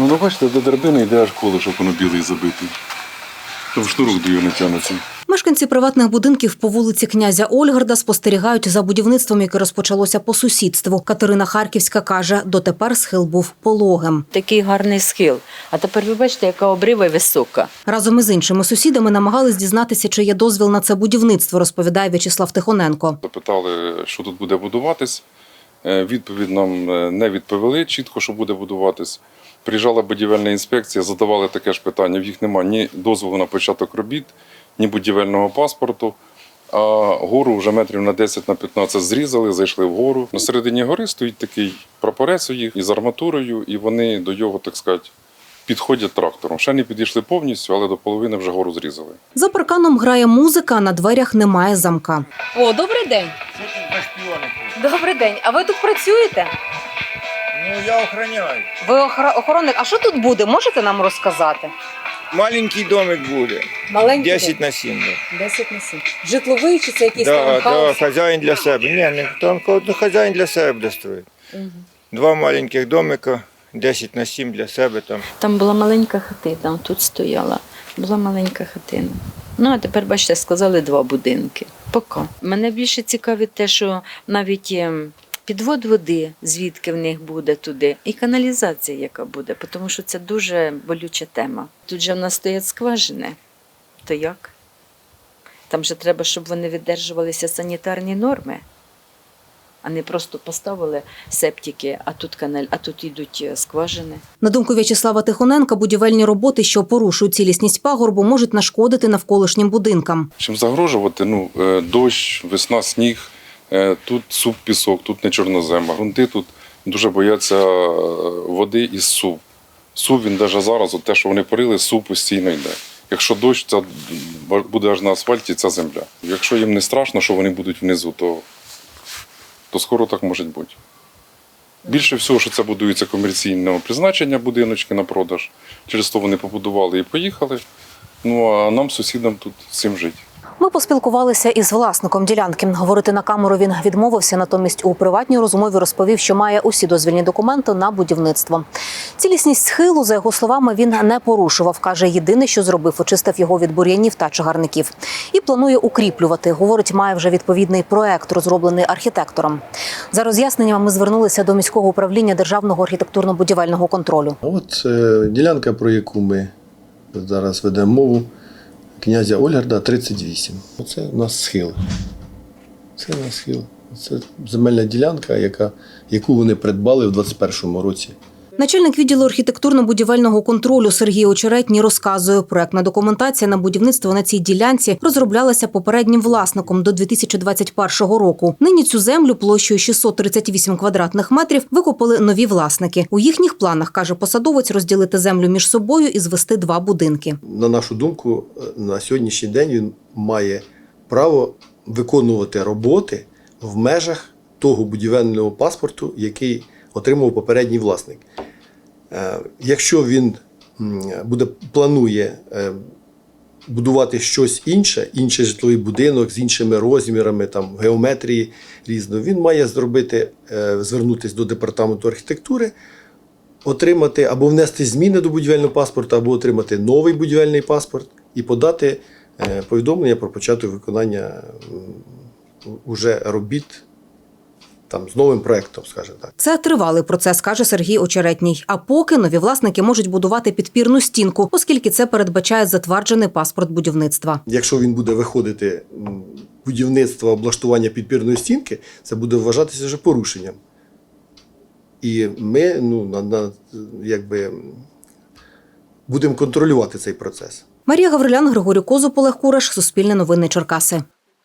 Ну, ну бачите, до драбини йде аж колишок, воно білий забитий. Там шнурок до його не тягнеться. Мешканці приватних будинків по вулиці князя Ольгарда спостерігають за будівництвом, яке розпочалося по сусідству. Катерина Харківська каже, дотепер схил був пологим. Такий гарний схил. А тепер ви бачите, яка обрива висока. Разом із іншими сусідами намагались дізнатися, чи є дозвіл на це будівництво, розповідає В'ячеслав Тихоненко. Запитали, що тут буде будуватись. Е, Відповідь нам е, не відповіли чітко, що буде будуватись. Приїжджала будівельна інспекція, задавали таке ж питання. В їх немає ні дозволу на початок робіт, ні будівельного паспорту. А гору вже метрів на 10 на 15 зрізали, зайшли в гору. На середині гори стоїть такий прапорець у їх із арматурою, і вони до його, так сказати, підходять трактором. Ще не підійшли повністю, але до половини вже гору зрізали. За парканом грає музика, а на дверях немає замка. О, добрий день. Добрий день. А ви тут працюєте? Ну, я охраняю. Ви охра- охоронник. А що тут буде? Можете нам розказати? Маленький домик буде. Маленький. 10 на 7. Да. 10 на 7. Житловий чи це якийсь Да, да, таунхаус? хазяїн для себе. Ні, не там ну, хазяїн для себе буде строїти. Два маленьких домика, 10 на 7 для себе там. Там була маленька хатина, тут стояла. Була маленька хатина. Ну, а тепер, бачите, сказали два будинки. Поки. Мене більше цікавить те, що навіть ем, підвод води, звідки в них буде туди, і каналізація, яка буде, тому що це дуже болюча тема. Тут же в нас стоять скважини. То як? Там же треба, щоб вони віддержувалися санітарні норми, а не просто поставили септики, а тут каналь, а тут йдуть е, скважини. На думку В'ячеслава Тихоненка, будівельні роботи, що порушують цілісність пагорбу, можуть нашкодити навколишнім будинкам. Чим загрожувати? Ну, е, дощ, весна, сніг, е, тут суп, пісок, тут не чорнозема. Грунти тут дуже бояться води із суп. Суп він навіть зараз, от те, що вони порили, суп постійно йде. Якщо дощ, це буде аж на асфальті ця земля. Якщо їм не страшно, що вони будуть внизу, то, то скоро так може бути. Більше всього, що це будується комерційного призначення будиночки на продаж. Через то вони побудували і поїхали. Ну а нам, сусідам, тут з цим жити. Ми поспілкувалися із власником ділянки. Говорити на камеру він відмовився, натомість у приватній розмові розповів, що має усі дозвільні документи на будівництво. Цілісність схилу, за його словами, він не порушував. каже, єдине, що зробив, очистив його від бур'янів та чагарників. І планує укріплювати. Говорить, має вже відповідний проект, розроблений архітектором. За роз'ясненнями ми звернулися до міського управління державного архітектурно-будівельного контролю. От е, ділянка, про яку ми зараз ведемо мову, князя Ольгарда 38. Оце у нас схил. Це у нас схил. Це земельна ділянка, яка, яку вони придбали в 21-му році. Начальник відділу архітектурно-будівельного контролю Сергій Очеретній розказує, проектна документація на будівництво на цій ділянці розроблялася попереднім власником до 2021 року. Нині цю землю площею 638 квадратних метрів викупили нові власники. У їхніх планах каже посадовець розділити землю між собою і звести два будинки. На нашу думку, на сьогоднішній день він має право виконувати роботи в межах того будівельного паспорту, який отримав попередній власник. Е, Якщо він буде планує е, будувати щось інше, інший житловий будинок з іншими розмірами, там геометрії різної, він має зробити, е, звернутися до департаменту архітектури, отримати або внести зміни до будівельного паспорта, або отримати новий будівельний паспорт і подати повідомлення про початок виконання уже робіт там з новим проектом, скажімо так. Це тривалий процес, каже Сергій Очеретній. А поки нові власники можуть будувати підпірну стінку, оскільки це передбачає затверджений паспорт будівництва. Якщо він буде виходити будівництво облаштування підпірної стінки, це буде вважатися вже порушенням. І ми ну, на, на, якби, будемо контролювати цей процес. Марія Гаврилян, Григорій Козуб, Олег Кураш, Суспільне новини Черкаси.